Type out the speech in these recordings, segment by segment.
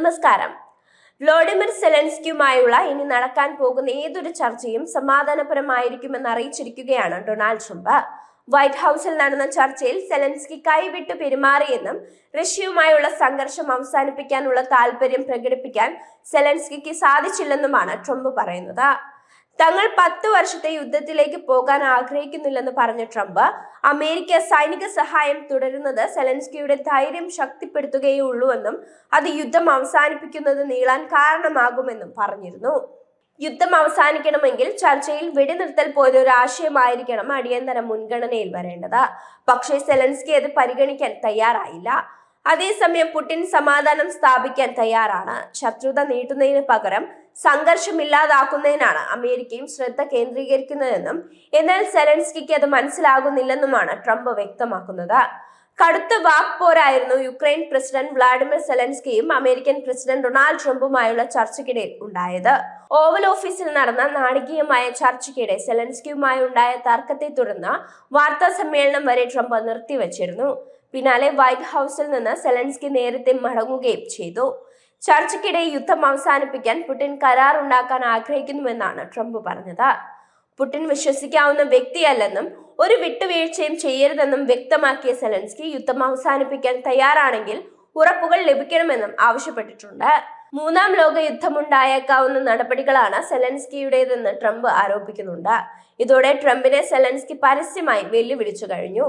നമസ്കാരം. വ്ളോഡിമിർ സെലൻസ്കിയുമായുള്ള ഇനി നടക്കാൻ പോകുന്ന ഏതൊരു ചർച്ചയും സമാധാനപരമായിരിക്കുമെന്ന് അറിയിച്ചിരിക്കുകയാണ് ഡൊണാൾഡ് ട്രംപ്. വൈറ്റ് ഹൗസിൽ നടന്ന ചർച്ചയിൽ സെലൻസ്കി കൈവിട്ടു പെരുമാറിയെന്നും റഷ്യയുമായുള്ള സംഘർഷം അവസാനിപ്പിക്കാനുള്ള താല്പര്യം പ്രകടിപ്പിക്കാൻ സെലൻസ്കിക്ക് സാധിച്ചില്ലെന്നുമാണ് ട്രംപ് പറയുന്നത്. തങ്ങൾ പത്ത് വർഷത്തെ യുദ്ധത്തിലേക്ക് പോകാൻ ആഗ്രഹിക്കുന്നില്ലെന്ന് പറഞ്ഞ ട്രംപ് അമേരിക്ക സൈനിക സഹായം തുടരുന്നത് സെലൻസ്കിയുടെ ധൈര്യം ശക്തിപ്പെടുത്തുകയേ ശക്തിപ്പെടുത്തുകയുള്ളൂവെന്നും അത് യുദ്ധം അവസാനിപ്പിക്കുന്നത് നീളാൻ കാരണമാകുമെന്നും പറഞ്ഞിരുന്നു. യുദ്ധം അവസാനിക്കണമെങ്കിൽ ചർച്ചയിൽ വെടിനിർത്തൽ പോലെ ഒരു ആശയമായിരിക്കണം അടിയന്തര മുൻഗണനയിൽ വരേണ്ടത്. പക്ഷേ സെലൻസ്കി അത് പരിഗണിക്കാൻ തയ്യാറായില്ല. അതേസമയം പുടിൻ സമാധാനം സ്ഥാപിക്കാൻ തയ്യാറാണ്. ശത്രുത നീട്ടുന്നതിന് പകരം സംഘർഷമില്ലാതാക്കുന്നതിനാണ് അമേരിക്കയും ശ്രദ്ധ കേന്ദ്രീകരിക്കുന്നതെന്നും എന്നാൽ സെലൻസ്കിക്ക് അത് മനസ്സിലാകുന്നില്ലെന്നുമാണ് ട്രംപ് വ്യക്തമാക്കുന്നത്. കടുത്ത വാക്പോരായിരുന്നു യുക്രൈൻ പ്രസിഡന്റ് വ്ളാഡിമിർ സെലൻസ്കിയും അമേരിക്കൻ പ്രസിഡന്റ് ഡൊണാൾഡ് ട്രംപുമായുള്ള ചർച്ചയ്ക്കിടയിൽ ഉണ്ടായത്. ഓവൽ ഓഫീസിൽ നടന്ന നാടകീയമായ ചർച്ചയ്ക്കിടെ സെലൻസ്കിയുമായി ഉണ്ടായ തർക്കത്തെ തുടർന്ന് വാർത്താ സമ്മേളനം വരെ ട്രംപ് നിർത്തിവച്ചിരുന്നു. പിന്നാലെ വൈറ്റ് ഹൗസിൽ നിന്ന് സെലൻസ്കി നേരത്തെ മടങ്ങുകയും ചെയ്തു. ചർച്ചയ്ക്കിടെ യുദ്ധം അവസാനിപ്പിക്കാൻ പുടിൻ കരാർ ഉണ്ടാക്കാൻ ആഗ്രഹിക്കുന്നുവെന്നാണ് ട്രംപ് പറഞ്ഞത്. പുടിൻ വിശ്വസിക്കാവുന്ന വ്യക്തിയല്ലെന്നും ഒരു വിട്ടുവീഴ്ചയും ചെയ്യരുതെന്നും വ്യക്തമാക്കിയ സെലൻസ്കി യുദ്ധം അവസാനിപ്പിക്കാൻ തയ്യാറാണെങ്കിൽ ഉറപ്പുകൾ ലഭിക്കണമെന്നും ആവശ്യപ്പെട്ടിട്ടുണ്ട്. മൂന്നാം ലോക യുദ്ധമുണ്ടായേക്കാവുന്ന നടപടികളാണ് സെലൻസ്കിയുടേതെന്ന് ട്രംപ് ആരോപിക്കുന്നുണ്ട്. ഇതോടെ ട്രംപിനെ സെലൻസ്കി പരസ്യമായി വെല്ലുവിളിച്ചു കഴിഞ്ഞു.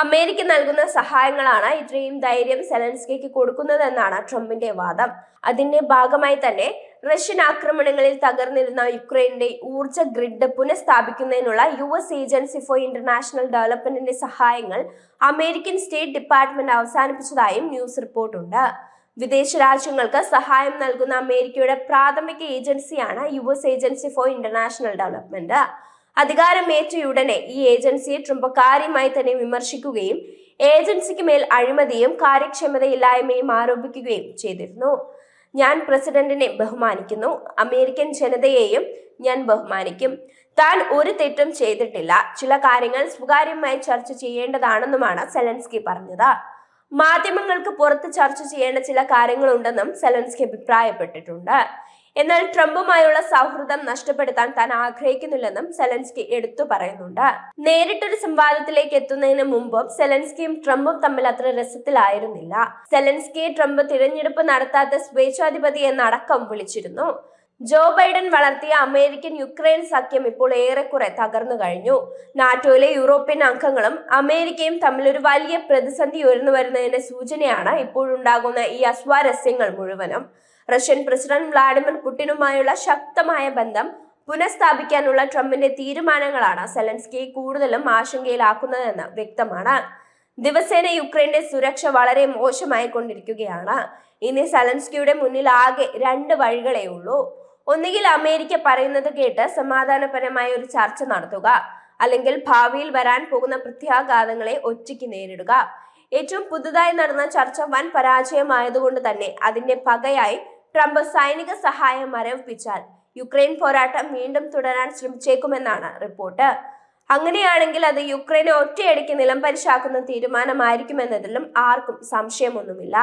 അമേരിക്ക നൽകുന്ന സഹായങ്ങളാണ് ഇത്രയും ധൈര്യം സെലൻസ്കിക്ക് കൊടുക്കുന്നതെന്നാണ് ട്രംപിന്റെ വാദം. അതിന്റെ ഭാഗമായി തന്നെ റഷ്യൻ ആക്രമണങ്ങളിൽ തകർന്നിരുന്ന യുക്രൈന്റെ ഊർജ grid പുനഃസ്ഥാപിക്കുന്നതിനുള്ള U S agency for international ഡെവലപ്മെന്റിന്റെ സഹായങ്ങൾ അമേരിക്കൻ സ്റ്റേറ്റ് ഡിപ്പാർട്ട്മെന്റ് അവസാനിപ്പിച്ചതായും ന്യൂസ് റിപ്പോർട്ടുണ്ട്. വിദേശ രാജ്യങ്ങൾക്ക് സഹായം നൽകുന്ന അമേരിക്കയുടെ പ്രാഥമിക ഏജൻസിയാണ് U S agency for international development. അധികാരമേറ്റയുടനെ ഈ ഏജൻസിയെ ട്രംപ് കാര്യമായി തന്നെ വിമർശിക്കുകയും ഏജൻസിക്ക് മേൽ അഴിമതിയും കാര്യക്ഷമതയില്ലായ്മയും ആരോപിക്കുകയും ചെയ്തിരുന്നു. ഞാൻ പ്രസിഡന്റിനെ ബഹുമാനിക്കുന്നു. അമേരിക്കൻ ജനതയെയും ഞാൻ ബഹുമാനിക്കും. താൻ ഒരു തെറ്റും ചെയ്തിട്ടില്ല. ചില കാര്യങ്ങൾ സ്വകാര്യമായി ചർച്ച ചെയ്യേണ്ടതാണെന്നുമാണ് സെലൻസ്കി പറഞ്ഞത്. മാധ്യമങ്ങൾക്ക് പുറത്ത് ചർച്ച ചെയ്യേണ്ട ചില കാര്യങ്ങളുണ്ടെന്നും സെലൻസ്കി അഭിപ്രായപ്പെട്ടിട്ടുണ്ട്. എന്നാൽ ട്രംപുമായുള്ള സൗഹൃദം നഷ്ടപ്പെടുത്താൻ താൻ ആഗ്രഹിക്കുന്നില്ലെന്നും സെലൻസ്കി എടുത്തു പറയുന്നുണ്ട്. നേരിട്ടൊരു സംവാദത്തിലേക്ക് എത്തുന്നതിന് മുമ്പും സെലൻസ്കിയും ട്രംപും തമ്മിൽ അത്ര രസത്തിലായിരുന്നില്ല. സെലൻസ്കിയെ ട്രംപ് തിരഞ്ഞെടുപ്പ് നടത്താത്ത സ്വേച്ഛാധിപതി എന്നടക്കം വിളിച്ചിരുന്നു. ജോ ബൈഡൻ വളർത്തിയ അമേരിക്കൻ യുക്രൈൻ സഖ്യം ഇപ്പോൾ ഏറെക്കുറെ തകർന്നു കഴിഞ്ഞു. നാറ്റോയിലെ യൂറോപ്യൻ അംഗങ്ങളും അമേരിക്കയും തമ്മിലൊരു വലിയ പ്രതിസന്ധി ഉയർന്നു വരുന്നതിന്റെ സൂചനയാണ് ഇപ്പോഴുണ്ടാകുന്ന ഈ അസ്വാരസ്യങ്ങൾ മുഴുവനും. റഷ്യൻ പ്രസിഡന്റ് വ്ളാഡിമിർ പുടിനുമായുള്ള ശക്തമായ ബന്ധം പുനഃസ്ഥാപിക്കാനുള്ള ട്രംപിന്റെ തീരുമാനങ്ങളാണ് സെലൻസ്കിയെ കൂടുതലും ആശങ്കയിലാക്കുന്നതെന്ന് വ്യക്തമാണ്. ദിവസേന യുക്രൈന്റെ സുരക്ഷ വളരെ മോശമായി കൊണ്ടിരിക്കുകയാണ് ഇനി സെലൻസ്കിയുടെ മുന്നിൽ ആകെ രണ്ട് വഴികളേ ഉള്ളൂ. ഒന്നുകിൽ അമേരിക്ക പറയുന്നത് കേട്ട് സമാധാനപരമായ ഒരു ചർച്ച നടത്തുക അല്ലെങ്കിൽ ഭാവിയിൽ വരാൻ പോകുന്ന പ്രത്യാഘാതങ്ങളെ ഒറ്റയ്ക്ക് നേരിടുക. ഏറ്റവും പുതുതായി നടന്ന ചർച്ച വൻ പരാജയമായതുകൊണ്ട് തന്നെ അതിന്റെ പകയായി ട്രംപ് സൈനിക സഹായം മരവിപ്പിച്ചാൽ യുക്രൈൻ പോരാട്ടം വീണ്ടും തുടരാൻ ശ്രമിച്ചേക്കുമെന്നാണ് റിപ്പോർട്ട്. അങ്ങനെയാണെങ്കിൽ അത് യുക്രൈനെ ഒറ്റയടിക്ക് നിലംപരിശാക്കുന്ന തീരുമാനമായിരിക്കുമെന്നതിലും ആർക്കും സംശയമൊന്നുമില്ല.